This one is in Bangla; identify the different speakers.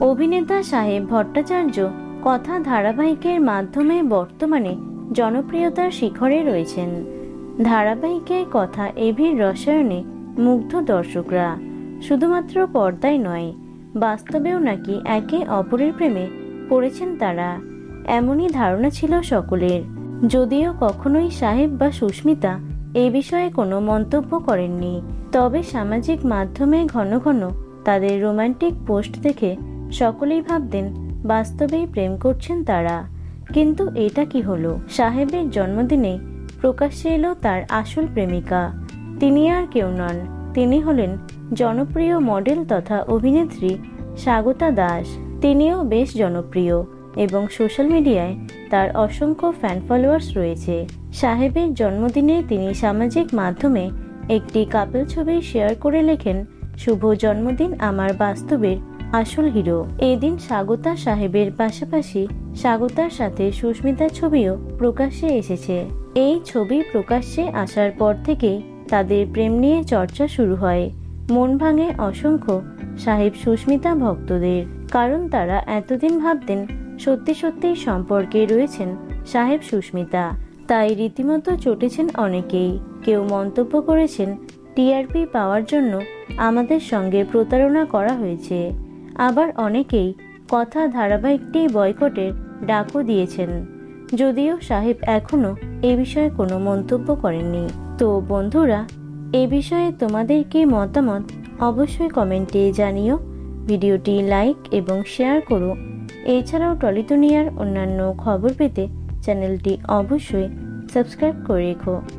Speaker 1: অভিনেতা সাহেব ভট্টাচার্য কথা ধারাবাহিকের মাধ্যমে বর্তমানে জনপ্রিয়তার শিখরে রয়েছেন। ধারাবাহিকের কথা এভির রসায়নে মুগ্ধ দর্শকরা। শুধুমাত্র পর্দায় নয়, বাস্তবেও নাকি একে অপরের প্রেমে পড়েছেন তারা। এমনই ধারণা ছিল সকলের। যদিও কখনোই সাহেব বা সুস্মিতা এ বিষয়ে কোনো মন্তব্য করেননি, তবে সামাজিক মাধ্যমে ঘন ঘন তাদের রোমান্টিক পোস্ট দেখে সকলেই ভাবতেন, বাস্তবেই প্রেম করছেন তারা। কিন্তু এটা কি হলো? সাহেবের জন্মদিনে প্রকাশ্যে এলো তার আসল প্রেমিকা। তিনি আর কেউ নন। তিনি হলেন জনপ্রিয় মডেল তথা অভিনেত্রী স্বাগতা দাস। তিনিও বেশ জনপ্রিয় এবং সোশ্যাল মিডিয়ায় তার অসংখ্য ফ্যান ফলোয়ার্স রয়েছে। সাহেবের জন্মদিনে তিনি সামাজিক মাধ্যমে একটি কাপল ছবি শেয়ার করে লেখেন, শুভ জন্মদিন আমার বাস্তবের আসল হিরো। এদিন স্বাগতা সাহেবের পাশাপাশি স্বাগতার সাথে সুস্মিতার ছবিও প্রকাশ্যে এসেছে। এই ছবি প্রকাশ্যে আসার পর থেকেই তাদের প্রেম নিয়ে চর্চা শুরু হয়। মন ভাঙে অসংখ্য সাহেব সুস্মিতা ভক্তদের, কারণ তারা এতদিন ভাবতেন সত্যি সত্যি সম্পর্কে রয়েছেন সাহেব সুস্মিতা। তাই রীতিমতো চটেছেন অনেকেই। কেউ মন্তব্য করেছেন, টিআরপি পাওয়ার জন্য আমাদের সঙ্গে প্রতারণা করা হয়েছে। আবার অনেকেই কথা ধারাবাহিকটি বয়কটের ডাকও দিয়েছেন। যদিও সাহেব এখনও এ বিষয়ে কোনো মন্তব্য করেননি। তো বন্ধুরা, এ বিষয়ে তোমাদের কি মতামত অবশ্যই কমেন্টে জানিও। ভিডিওটি লাইক এবং শেয়ার করো। এছাড়াও টলিতুনিয়ার অন্যান্য খবর পেতে চ্যানেলটি অবশ্যই সাবস্ক্রাইব করে রেখো।